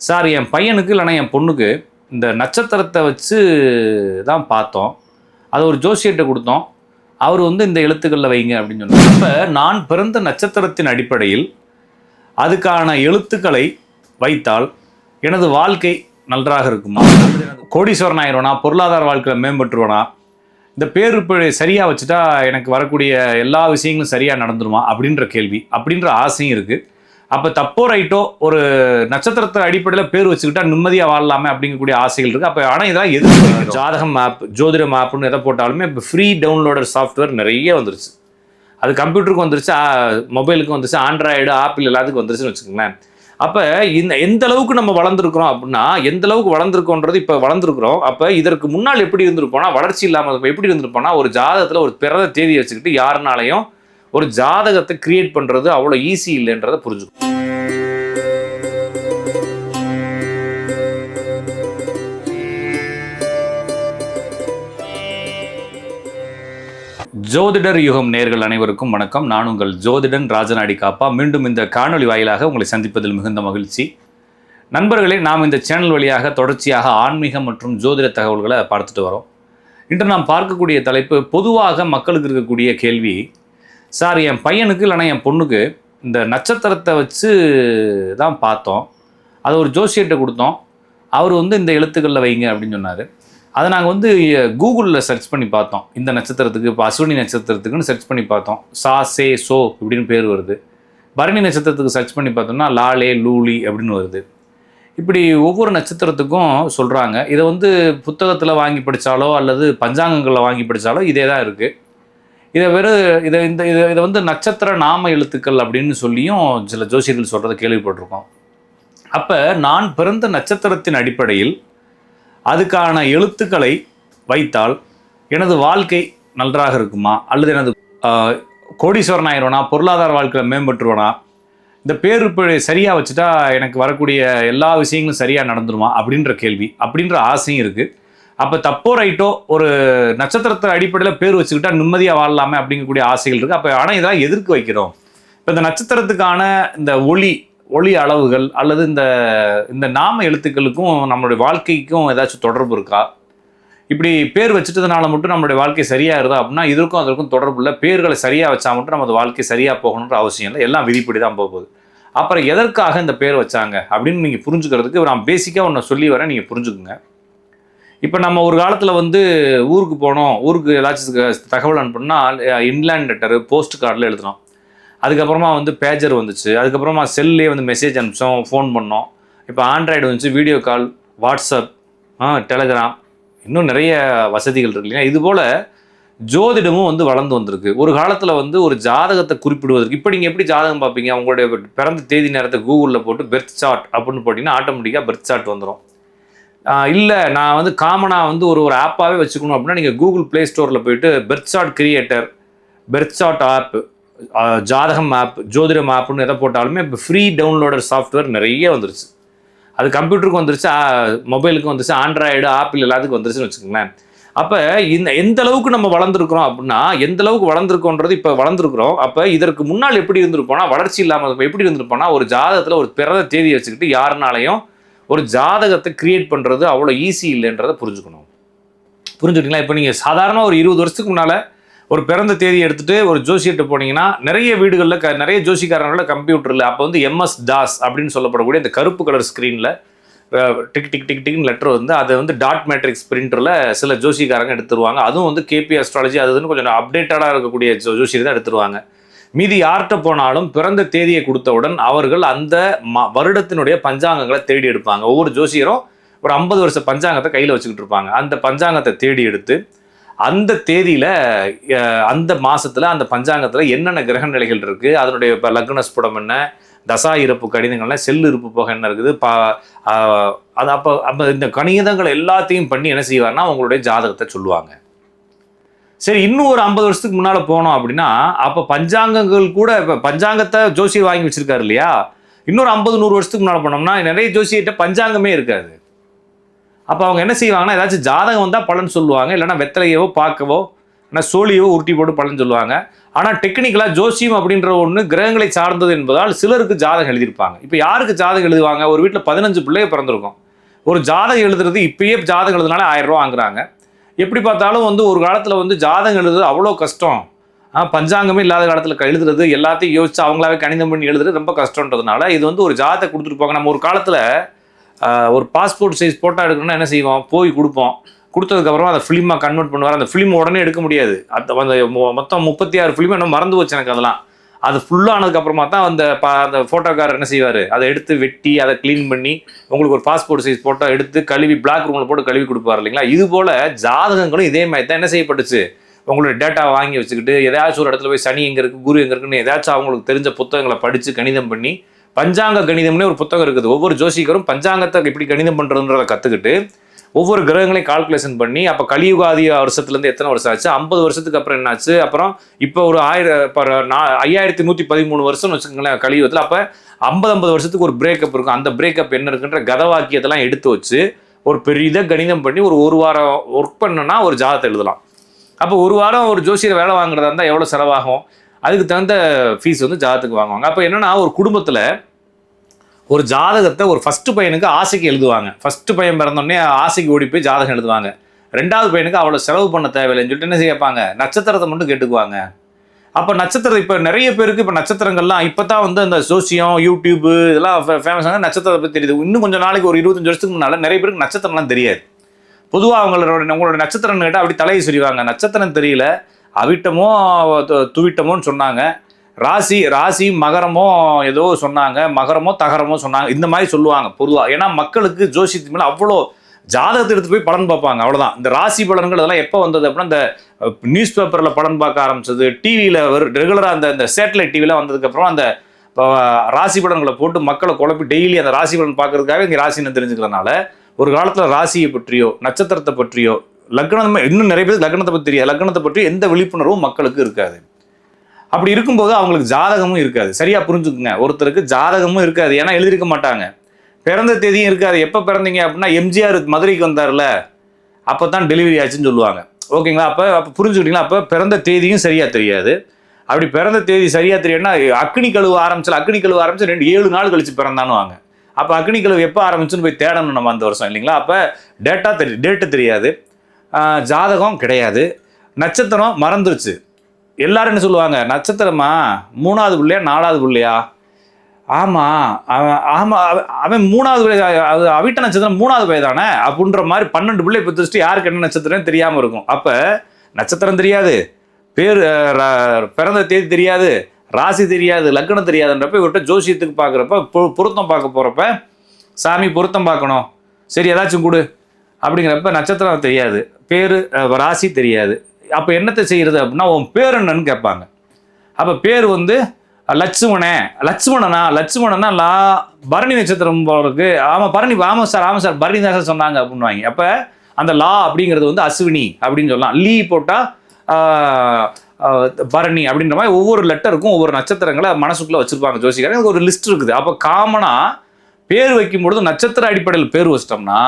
Sir என் பையனுக்கு இல்லைன்னா என் பொண்ணுக்கு இந்த நட்சத்திரத்தை வச்சு தான் பார்த்தோம். அதை ஒரு ஜோசியர்கிட்ட கொடுத்தோம். அவர் வந்து இந்த எழுத்துக்களில் வைங்க அப்படின்னு சொன்னார். இப்போ நான் பிறந்த நட்சத்திரத்தின் அடிப்படையில் அதுக்கான எழுத்துக்களை வைத்தால் எனது வாழ்க்கை நன்றாக இருக்குமா? கோடீஸ்வரன் ஆயிடுவனா பொருளாதார வாழ்க்கையில் மேம்பட்டுருவனா? இந்த பேர் இப்போ சரியாக வச்சுட்டா எனக்கு வரக்கூடிய எல்லா விஷயங்களும் சரியாக நடந்துருமா? அப்படின்ற கேள்வி. அப்படின்ற ஆசையும் இருக்குது அப்போ தப்போ ரைட்டோ ஒரு நட்சத்திரத்தை அடிப்படையில் பேர் வச்சுக்கிட்டா நிம்மதியாக வாழலாமே அப்படிங்கக்கூடிய ஆசைகள் இருக்குது அப்போ ஆனால் இதெல்லாம் எது ஜாதகம் ஆப் ஜோதிடம் ஆப்னு எதை போட்டாலுமே இப்போ ஃப்ரீ டவுன்லோடர் சாஃப்ட்வேர் நிறைய வந்துருச்சு. அது கம்ப்யூட்டருக்கு வந்துருச்சு மொபைலுக்கு வந்துருச்சு ஆண்ட்ராய்டு ஆப்பிள் எல்லாத்துக்கும் வந்துருச்சுன்னு வச்சுக்கோங்களேன். அப்போ இந்த எந்த அளவுக்கு நம்ம வளர்ந்துருக்கிறோம் அப்படின்னா எந்த அளவுக்கு வளர்ந்துருக்கோன்றது இப்போ வளர்ந்துருக்குறோம். அப்போ இதற்கு முன்னால் எப்படி இருந்திருப்போம்னா வளர்ச்சி இல்லாமல் எப்படி இருந்திருப்போம்னா ஒரு ஜாதகத்தில் ஒரு பிறந்த தேதி வச்சுக்கிட்டு யாருனாலையும் ஒரு ஜாதகத்தை கிரியேட் பண்ணுறது அவ்வளோ ஈஸி இல்லைன்றதை புரிஞ்சுக்கும் ஜோதிடர் யுகம் நேர்கள் அனைவருக்கும் வணக்கம். நான் உங்கள் ஜோதிடன் ராஜநாடி காப்பா. மீண்டும் இந்த காணொளி வாயிலாக உங்களை சந்திப்பதில் மிகுந்த மகிழ்ச்சி. நண்பர்களே நாம் இந்த சேனல் வழியாக தொடர்ச்சியாக ஆன்மீகம் மற்றும் ஜோதிட தகவல்களை பார்த்துட்டு வரோம். இன்று நாம் பார்க்கக்கூடிய தலைப்பு பொதுவாக மக்களுக்கு இருக்கக்கூடிய கேள்வி சார் என் பையனுக்கு இல்லைன்னா என் பொண்ணுக்கு இந்த நட்சத்திரத்தை வச்சு தான் பார்த்தோம். அதை ஒரு ஜோசியர்கிட்ட கொடுத்தோம். அவர் வந்து இந்த எழுத்துக்களில் வைங்க அப்படின்னு சொன்னார். அதை நாங்கள் வந்து கூகுளில் சர்ச் பண்ணி பார்த்தோம். இந்த நட்சத்திரத்துக்கு இப்போ அஸ்வினி நட்சத்திரத்துக்குன்னு சர்ச் பண்ணி பார்த்தோம். சா சே சோ இப்படின்னு பேர் வருது. பரணி நட்சத்திரத்துக்கு சர்ச் பண்ணி பார்த்தோம்னா லாலே லூலி அப்படின்னு வருது. இப்படி ஒவ்வொரு நட்சத்திரத்துக்கும் சொல்கிறாங்க இதை வந்து புத்தகத்தில் வாங்கி படித்தாலோ அல்லது பஞ்சாங்கங்களில் வாங்கி படித்தாலோ இதே தான் இருக்குது இதை வெறும் இதை இந்த இதை இதை வந்து நட்சத்திர நாம எழுத்துக்கள் அப்படின்னு சொல்லியும் சில ஜோசியர்கள் சொல்கிறத கேள்விப்பட்டிருக்கோம். அப்போ நான் பிறந்த நட்சத்திரத்தின் அடிப்படையில் அதுக்கான எழுத்துக்களை வைத்தால் எனது வாழ்க்கை நன்றாக இருக்குமா? அல்லது எனது கோடீஸ்வரன் ஆயிடுவனா பொருளாதார வாழ்க்கையில் மேம்பட்டுருவனா? இந்த பேர் இப்போ சரியாக வச்சுட்டா எனக்கு வரக்கூடிய எல்லா விஷயங்களும் சரியாக நடந்துருமா? அப்படின்ற கேள்வி அப்படின்ற ஆசையும் இருக்குது அப்போ தப்போ ரைட்டோ ஒரு நட்சத்திரத்தை அடிப்படையில் பேர் வச்சுக்கிட்டா நிம்மதியாக வாழலாமே அப்படிங்கக்கூடிய ஆசைகள் இருக்குது அப்போ ஆனால் இதெல்லாம் எதிர்க்கு வைக்கிறோம்? இப்போ இந்த நட்சத்திரத்துக்கான இந்த ஒளி ஒளி அளவுகள் அல்லது இந்த இந்த நாம எழுத்துக்களுக்கும் நம்மளுடைய வாழ்க்கைக்கும் ஏதாச்சும் தொடர்பு இருக்கா? இப்படி பேர் வச்சுட்டதுனால மட்டும் நம்மளுடைய வாழ்க்கை சரியாக இருந்தா அப்படின்னா இதற்கும் அதற்கும் தொடர்பு இல்லை. பேர்களை சரியாக வச்சா மட்டும் நமது வாழ்க்கை சரியாக போகணுன்ற அவசியம் இல்லை. எல்லாம் விதிப்படி தான் போக போகுது. அப்புறம் எதற்காக இந்த பேர் வச்சாங்க அப்படின்னு நீங்கள் புரிஞ்சுக்கிறதுக்கு நான் பேசிக்காக ஒன்று சொல்லி வரேன். நீங்கள் புரிஞ்சுக்குங்க. இப்போ நம்ம ஒரு காலத்தில் வந்து ஊருக்கு போனோம் ஊருக்கு ஏதாச்சும் தகவல் அனுப்பணும்னா இன்லேண்ட் லெட்டரு போஸ்ட் கார்டில் எழுதுனோம். அதுக்கப்புறமா வந்து பேஜர் வந்துச்சு. அதுக்கப்புறமா செல்லே வந்து மெசேஜ் அனுப்பிச்சோம் ஃபோன் பண்ணோம். இப்போ ஆண்ட்ராய்டு வந்துச்சு வீடியோ கால் வாட்ஸ்அப் டெலகிராம் இன்னும் நிறைய வசதிகள் இருக்கு இல்லையா? இதுபோல் ஜோதிடமும் வந்து வளர்ந்து வந்திருக்கு. ஒரு காலத்தில் வந்து ஒரு ஜாதகத்தை குறிப்பிடுவதற்கு இப்போ நீங்கள் எப்படி ஜாதகம் பார்ப்பீங்க? உங்களுடைய பிறந்த தேதி நேரத்தை கூகுளில் போட்டு பெர்த் சார்ட் அப்படின்னு போட்டிங்கன்னா ஆட்டோமேட்டிக்காக பெர்த் சார்ட் வந்துடும் இல்லை நான் வந்து காமனாக வந்து ஒரு ஒரு ஆப்பாகவே வச்சுக்கணும் அப்படின்னா நீங்கள் கூகுள் ப்ளே ஸ்டோரில் போயிட்டு birth chart creator birth app ஜாதகம் ஆப் ஜோதிடம் ஆப்னு எதை போட்டாலுமே இப்போ ஃப்ரீ டவுன்லோடர் சாஃப்ட்வேர் நிறைய வந்துருச்சு. அது கம்ப்யூட்டருக்கு வந்துருச்சு மொபைலுக்கு வந்துருச்சு ஆண்ட்ராய்டு ஆப்பிள் எல்லாத்துக்கும் வந்துருச்சுன்னு வச்சுக்கோங்களேன். அப்போ இந்த எந்த அளவுக்கு நம்ம வளர்ந்துருக்குறோம் அப்படின்னா எந்த அளவுக்கு வளர்ந்துருக்கோன்றது இப்போ வளர்ந்துருக்குறோம். அப்போ இதற்கு முன்னால் எப்படி இருந்திருப்போம்னா வளர்ச்சி இல்லாமல் எப்படி இருந்திருப்போம்னா ஒரு ஜாதகத்தில் ஒரு பிறந்த தேதி வச்சுக்கிட்டு யாருனாலையும் ஒரு ஜாதகத்தை கிரியேட் பண்ணுறது அவ்வளோ ஈஸி இல்லைன்றதை புரிஞ்சுக்கணும். புரிஞ்சுக்கிட்டீங்களா? இப்போ நீங்கள் சாதாரண ஒரு இருபது வருஷத்துக்கு முன்னால் ஒரு பிறந்த தேதி எடுத்துட்டு ஒரு ஜோசியிட்ட போனீங்கன்னா நிறைய வீடுகளில் க நிறைய ஜோசிக்காரங்களில் கம்ப்யூட்டரில் அப்போ வந்து எம்எஸ் தாஸ் அப்படின்னு சொல்லப்படக்கூடிய இந்த கருப்பு கலர் ஸ்க்ரீனில் டிக் டிக் டிக் டிக்னு லெட்டர் வந்து அதை வந்து டாட் மேட்ரிக்ஸ் பிரிண்டரில் சில ஜோசிக்காரங்க எடுத்துருவாங்க. அதுவும் வந்து கேபி அஸ்ட்ராலஜி அது வந்து கொஞ்சம் அப்டேட்டடாக இருக்கக்கூடிய ஜோ ஜோசியர் தான் எடுத்துருவாங்க. மீதி யார்கிட்ட போனாலும் பிறந்த தேதியை கொடுத்தவுடன் அவர்கள் அந்த வருடத்தினுடைய பஞ்சாங்கங்களை தேடி எடுப்பாங்க. ஒவ்வொரு ஜோசியரும் ஒரு ஐம்பது வருஷ பஞ்சாங்கத்தை கையில் வச்சுக்கிட்டு இருப்பாங்க. அந்த பஞ்சாங்கத்தை தேடி எடுத்து அந்த தேதியில் அந்த மாசத்துல அந்த பஞ்சாங்கத்தில் என்னென்ன கிரக நிலைகள் இருக்குது அதனுடைய இப்போ லக்னஸ்புடம் என்ன தசா இருப்பு கடிதங்கள்லாம் செல் இருப்பு போக என்ன இருக்குது பா அது அப்போ அப்போ இந்த கணிதங்கள் எல்லாத்தையும் பண்ணி என்ன செய்வார்னா அவங்களுடைய ஜாதகத்தை சொல்லுவாங்க. சரி இன்னும் ஒரு ஐம்பது வருஷத்துக்கு முன்னால் போனோம் அப்படின்னா அப்போ பஞ்சாங்கங்கள் கூட இப்போ பஞ்சாங்கத்தை ஜோசியர் வாங்கி வச்சிருக்காரு இல்லையா? இன்னொரு ஐம்பது நூறு வருஷத்துக்கு முன்னால் போனோம்னா நிறைய ஜோசியர்கிட்ட பஞ்சாங்கமே இருக்காது. அப்போ அவங்க என்ன செய்வாங்கன்னா ஏதாச்சும் ஜாதகம் வந்தால் பலன் சொல்லுவாங்க இல்லைன்னா வெத்தலையவோ பார்க்கவோ ஆனால் சோழியோ உருட்டி போட்டு பலன் சொல்லுவாங்க. ஆனால் டெக்னிக்கலாக ஜோசியம் அப்படின்ற ஒன்று கிரகங்களை சார்ந்தது என்பதால் சிலருக்கு ஜாதகம் எழுதியிருப்பாங்க. இப்போ யாருக்கு ஜாதகம் எழுதுவாங்க? ஒரு வீட்டில் பதினஞ்சு பிள்ளைய பிறந்திருக்கும். ஒரு ஜாதகம் எழுதுறது இப்பயே ஜாதகம் எழுதுனாலே ஆயிரம் ரூபா வாங்குறாங்க. எப்படி பார்த்தாலும் வந்து ஒரு காலத்தில் வந்து ஜாதகம் எழுதுறது அவ்வளோ கஷ்டம். பஞ்சாங்கமே இல்லாத காலத்தில் எழுதுறது எல்லாத்தையும் யோசிச்சு அவங்களாவே கணிதம் பண்ணி எழுதுறது ரொம்ப கஷ்டன்றதுனால இது வந்து ஒரு ஜாதகத்தை கொடுத்துட்டு போங்க. நம்ம ஒரு காலத்தில் ஒரு பாஸ்போர்ட் சைஸ் ஃபோட்டோ எடுக்கணும்னா என்ன செய்வோம்? போய் கொடுப்போம். கொடுத்ததுக்கப்புறம் அதை ஃபிலிமாக கன்வெர்ட் பண்ணுவார். அந்த ஃபிலிம் உடனே எடுக்க முடியாது. அந்த அந்த மொத்தம் முப்பத்தி ஆறு ஃபிலிம் இன்னும் மறந்து போச்சு எனக்கு அதெல்லாம். அது ஃபுல்லானதுக்கு அப்புறமா தான் அந்த பா அந்த ஃபோட்டோக்காரர் என்ன செய்வார்? அதை எடுத்து வெட்டி அதை க்ளீன் பண்ணி உங்களுக்கு ஒரு பாஸ்போர்ட் சைஸ் ஃபோட்டோ எடுத்து கழுவி பிளாக் ரூமில் போட்டு கழுவி கொடுப்பாரு இல்லைங்களா? இது போல் ஜாதகங்களும் இதே மாதிரி தான் என்ன செய்யப்பட்டுச்சு? உங்களோட டேட்டா வாங்கி வச்சுக்கிட்டு ஏதாச்சும் ஒரு இடத்துல போய் சனி எங்கே இருக்குது குரு எங்கே இருக்குன்னு ஏதாச்சும் அவங்களுக்கு தெரிஞ்ச புத்தகங்களை படித்து கணிதம் பண்ணி பஞ்சாங்க கணிதம்னே ஒரு புத்தகம் இருக்குது. ஒவ்வொரு ஜோசிக்கரும் பஞ்சாங்கத்தை எப்படி கணிதம் பண்ணுறதுன்றதை கற்றுக்கிட்டு ஒவ்வொரு கிரகங்களையும் கால்குலேஷன் பண்ணி அப்போ கலியுகாதி வருஷத்துலேருந்து எத்தனை வருஷம் ஆச்சு? ஐம்பது வருஷத்துக்கு அப்புறம் என்னாச்சு? அப்புறம் இப்போ ஒரு ஆயிரம் நா- ஐயாயிரத்தி நூற்றி பதிமூணு வருஷம்னு வச்சுக்கோங்களேன் கலியுகத்தில் அப்போ ஐம்பது ஐம்பது வருஷத்துக்கு ஒரு பிரேக்கப் இருக்கும். அந்த பிரேக்கப் என்ன இருக்குன்ற கதவாக்கியத்தெல்லாம் எடுத்து வச்சு ஒரு பெரிய கணிதம் பண்ணி ஒரு ஒரு வாரம் ஒர்க் பண்ணனா ஒரு ஜாதகத்தை எழுதலாம். அப்போ ஒரு வாரம் ஒரு ஜோசியர் வேலை வாங்குறதா இருந்தால் எவ்வளோ செலவாகும்? அதுக்கு தகுந்த ஃபீஸ் வந்து ஜாதகத்துக்கு வாங்குவாங்க. அப்போ என்னென்னா ஒரு குடும்பத்தில் ஒரு ஜாதகத்தை ஒரு ஃபஸ்ட்டு பையனுக்கு ஆசைக்கு எழுதுவாங்க. ஃபஸ்ட்டு பையன் பிறந்தோடனே ஆசைக்கு ஓடி போய் ஜாதகம் எழுதுவாங்க. ரெண்டாவது பையனுக்கு அவ்வளோ செலவு பண்ண தேவையில்லைன்னு சொல்லிட்டு என்ன செய்யப்பாங்க? நட்சத்திரத்தை மட்டும் கேட்டுக்குவாங்க. அப்போ நட்சத்திரம் இப்போ நிறைய பேருக்கு இப்போ நட்சத்திரங்கள்லாம் இப்போ தான் வந்து அந்த சோசியம் யூடியூப்பு இதெல்லாம் ஃபேமஸாக நட்சத்திரத்தை பற்றி தெரியுது. இன்னும் கொஞ்சம் நாளைக்கு ஒரு இருபத்தஞ்சு வருஷத்துக்கு முன்னால் நிறைய பேருக்கு நட்சத்திரம்லாம் தெரியாது. பொதுவாக அவங்களோட உங்களோட நட்சத்திரம் கேட்டால் அப்படி தலையை சொல்லிவாங்க நட்சத்திரம் தெரியல. அவிட்டமோ து- துவிட்டமோன்னு சொன்னாங்க. ராசி ராசி மகரமோ ஏதோ சொன்னாங்க மகரமோ தகரமோ சொன்னாங்க இந்த மாதிரி சொல்லுவாங்க பொதுவாக ஏன்னா மக்களுக்கு ஜோசியத்து மேலே அவ்வளோ ஜாதகத்தை எடுத்து போய் பலன் பார்ப்பாங்க அவ்வளோதான் இந்த ராசி பலன்கள் அதெல்லாம் எப்போ வந்தது அப்படின்னா இந்த நியூஸ் பேப்பரில் பலன் பார்க்க ஆரம்பிச்சது டிவியில் ரெகுலராக அந்த இந்த சேட்டலைட் டிவிலாம் வந்ததுக்கப்புறம் அந்த இப்போ, ராசி பலன்களை போட்டு மக்களை குழப்பி டெய்லி அந்த ராசி பலன் பார்க்கறதுக்காக இங்கே ராசின்னு தெரிஞ்சுக்கிறனால ஒரு காலத்தில் ராசியை பற்றியோ நட்சத்திரத்தை பற்றியோ லக்னம் இன்னும் நிறைய பேர் லக்னத்தை பற்றி தெரியாது. லக்னத்தை பற்றி எந்த விழிப்புணர்வும் மக்களுக்கு இருக்காது. அப்படி இருக்கும்போது அவங்களுக்கு ஜாதகமும் இருக்காது. சரியா புரிஞ்சுக்குங்க. ஒருத்தருக்கு ஜாதகமும் இருக்காது. ஏன்னா எழுதியிருக்க மாட்டாங்க. பிறந்த தேதியும் இருக்காது. எப்போ பிறந்தீங்க அப்படின்னா எம்ஜிஆர் மதுரைக்கு வந்தார்ல அப்போ தான் டெலிவரி ஆச்சுன்னு சொல்லுவாங்க. ஓகேங்களா? அப்போ அப்போ புரிஞ்சுக்கிட்டீங்களா? அப்போ பிறந்த தேதியும் சரியாக தெரியாது. அப்படி பிறந்த தேதி சரியாக தெரியும்னா அக்னி கழுவு ஆரம்பிச்சால் அக்னி கழுவு ஆரம்பிச்சு ரெண்டு ஏழு நாள் கழிச்சு பிறந்தான்னு வாங்க அப்போ அக்னி கழுவு எப்போ ஆரம்பிச்சுன்னு போய் தேடணும் நம்ம அந்த வருஷம் இல்லைங்களா? அப்போ டேட்டா தெரி டேட்டு தெரியாது. ஜாதகம் கிடையாது. நட்சத்திரம் மறந்துருச்சு. எல்லாரும் என்ன சொல்லுவாங்க? நட்சத்திரமா? மூணாவது பிள்ளையா? நாலாவது பிள்ளையா? ஆமாம் அவன் ஆமாம் அவன் அவன் மூணாவது பிள்ளை அது அவிட்ட நட்சத்திரம் மூணாவது பிள்ளை தானே? அப்படின்ற மாதிரி பன்னெண்டு பிள்ளை பெற்றுச்சுட்டு யாருக்கு என்ன நட்சத்திரம் தெரியாமல் இருக்கும். அப்போ நட்சத்திரம் தெரியாது. பேர் பிறந்த தேதி தெரியாது. ராசி தெரியாது. லக்னம் தெரியாதுன்றப்ப இவர்கிட்ட ஜோசியத்துக்கு பார்க்குறப்ப பொருத்தம் பார்க்க போகிறப்ப சாமி பொருத்தம் பார்க்கணும். சரி ஏதாச்சும் கொடு. அப்படிங்கிறப்ப நட்சத்திரம் தெரியாது. பேர் ராசி தெரியாது. அப்போ என்னத்தை செய்கிறது அப்படின்னா உன் பேர் என்னன்னு கேட்பாங்க. அப்போ பேர் வந்து லட்சுமணே. லட்சுமணனா? லட்சுமணனா லா பரணி நட்சத்திரம் போல இருக்கு. ஆமாம் பரணி ஆமாம் சார் ஆமாம் சார் பரணி தான் சார் சொன்னாங்க அப்படின்வாங்க அப்போ அந்த லா அப்படிங்கிறது வந்து அஸ்வினி அப்படின்னு சொல்லலாம். லீ போட்டால் பரணி அப்படின்ற மாதிரி ஒவ்வொரு லெட்டருக்கும் ஒவ்வொரு நட்சத்திரங்களை மனசுக்குள்ளே வச்சுருப்பாங்க ஜோசிக்காரன் ஒரு லிஸ்ட் இருக்குது. அப்போ காமனாக பேர் வைக்கும் பொழுது நட்சத்திர அடிப்படையில் பேர் வச்சிட்டோம்னா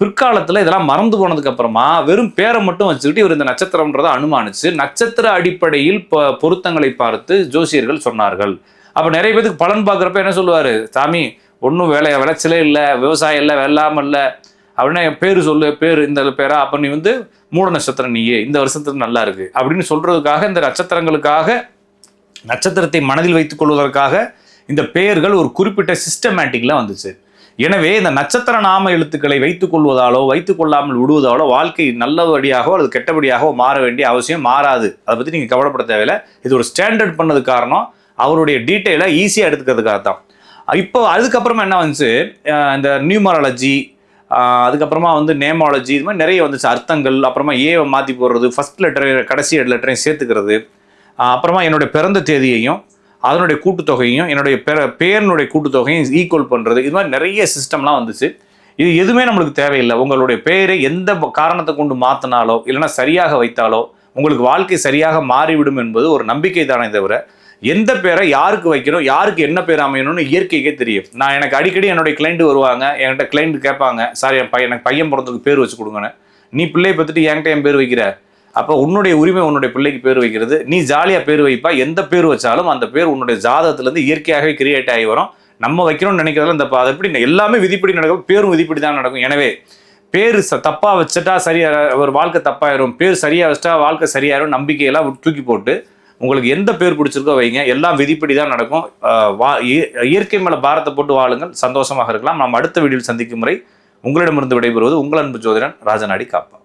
பிற்காலத்தில் இதெல்லாம் மறந்து போனதுக்கு அப்புறமா வெறும் பேரை மட்டும் வச்சுக்கிட்டு இவர் இந்த நட்சத்திரம்ன்றதை அனுமானிச்சு நட்சத்திர அடிப்படையில் பொருத்தங்களை பார்த்து ஜோசியர்கள் சொன்னார்கள். அப்போ நிறைய பேருக்கு பலன் பார்க்குறப்ப என்ன சொல்லுவார்? சாமி ஒன்றும் வேலை விளைச்சலே இல்லை விவசாயம் இல்லை வெள்ளாமல் இல்லை. அப்படின்னா என் பேர் சொல்லு பேர் இந்த பேரா? அப்போ நீ வந்து மூட நட்சத்திரம் நீயே இந்த வருஷத்துக்கு நல்லா இருக்கு. அப்படின்னு சொல்றதுக்காக இந்த நட்சத்திரங்களுக்காக நட்சத்திரத்தை மனதில் வைத்துக் கொள்வதற்காக இந்த பெயர்கள் ஒரு குறிப்பிட்ட சிஸ்டமேட்டிக்ல வந்துச்சு. எனவே இந்த நட்சத்திர நாம எழுத்துக்களை வைத்துக் கொள்வதாலோ வைத்துக் கொள்ளாமல் விடுவதாலோ வாழ்க்கை நல்லபடியாகவோ அல்லது கெட்டபடியாகவோ மாற வேண்டிய அவசியம் மாறாது. அதை பற்றி நீங்கள் கவலைப்பட தேவையில்லை. இது ஒரு ஸ்டாண்டர்ட் பண்ணது காரணம். அவருடைய டீட்டெயிலை ஈஸியாக எடுத்துக்கிறதுக்காக தான். இப்போ அதுக்கப்புறமா என்ன வந்துச்சு? இந்த நியூமராலஜி அதுக்கப்புறமா வந்து நேமாலஜி இது மாதிரி நிறைய வந்துச்சு. அர்த்தங்கள் அப்புறமா ஏவை மாற்றி போடுறது ஃபர்ஸ்ட் லெட்டர் கடைசி லெட்டரையும் சேர்த்துக்கிறது. அப்புறமா என்னுடைய பிறந்த தேதியையும் அதனுடைய கூட்டுத்தொகையும் என்னுடைய பெற பேரனுடைய கூட்டுத்தொகையும் ஈக்குவல் பண்ணுறது இது மாதிரி நிறைய சிஸ்டம்லாம் வந்துச்சு. இது எதுவுமே நம்மளுக்கு தேவையில்லை. உங்களுடைய பேரை எந்த காரணத்தை கொண்டு மாற்றினாலோ இல்லைன்னா சரியாக வைத்தாலோ உங்களுக்கு வாழ்க்கை சரியாக மாறிவிடும் என்பது ஒரு நம்பிக்கை தானே தவிர எந்த பேரை யாருக்கு வைக்கணும் யாருக்கு என்ன பேர் அமையணும்னு இயற்கைக்கே தெரியும். நான் எனக்கு அடிக்கடி என்னுடைய கிளைண்ட் வருவாங்க என்கிட்ட கிளைண்ட் கேட்பாங்க சார் என் பையன் எனக்கு பையன் பிறந்ததுக்கு பேர் வச்சு கொடுங்கன்னு. நீ பிள்ளையை பற்றிட்டு என்கிட்ட என் பேர் வைக்கிற? அப்போ உன்னுடைய உரிமை உன்னுடைய பிள்ளைக்கு பேர் வைக்கிறது. நீ ஜாலியாக பேர் வைப்பா. எந்த பேர் வச்சாலும் அந்த பேர் உன்னுடைய ஜாதகத்துலேருந்து இயற்கையாகவே கிரியேட் ஆகி வரும். நம்ம வைக்கணும்னு நினைக்கிறதுல இந்த ப- எப்படி எல்லாமே விதிப்படி நடக்கும். பேரும் விதிப்படி தான் நடக்கும். எனவே பேர் ச தப்பாக வச்சுட்டா சரியாக ஒரு வாழ்க்கை தப்பாயிரும். பேர் சரியாக வச்சுட்டா வாழ்க்கை சரியாயிரும். நம்பிக்கையெல்லாம் தூக்கி போட்டு உங்களுக்கு எந்த பேர் பிடிச்சிருக்கோ வைங்க. எல்லாம் விதிப்படி தான் நடக்கும் வா இய- இயற்கை மேலே பாரத்தை போட்டு வாழுங்கள். சந்தோஷமாக இருக்கலாம். நாம் அடுத்த வீடியோவில் சந்திக்கும் முறை உங்களிடமிருந்து விடைபெறுவது உங்கள் அன்பு ஜோதிடன் ராஜநாடி காப்பா.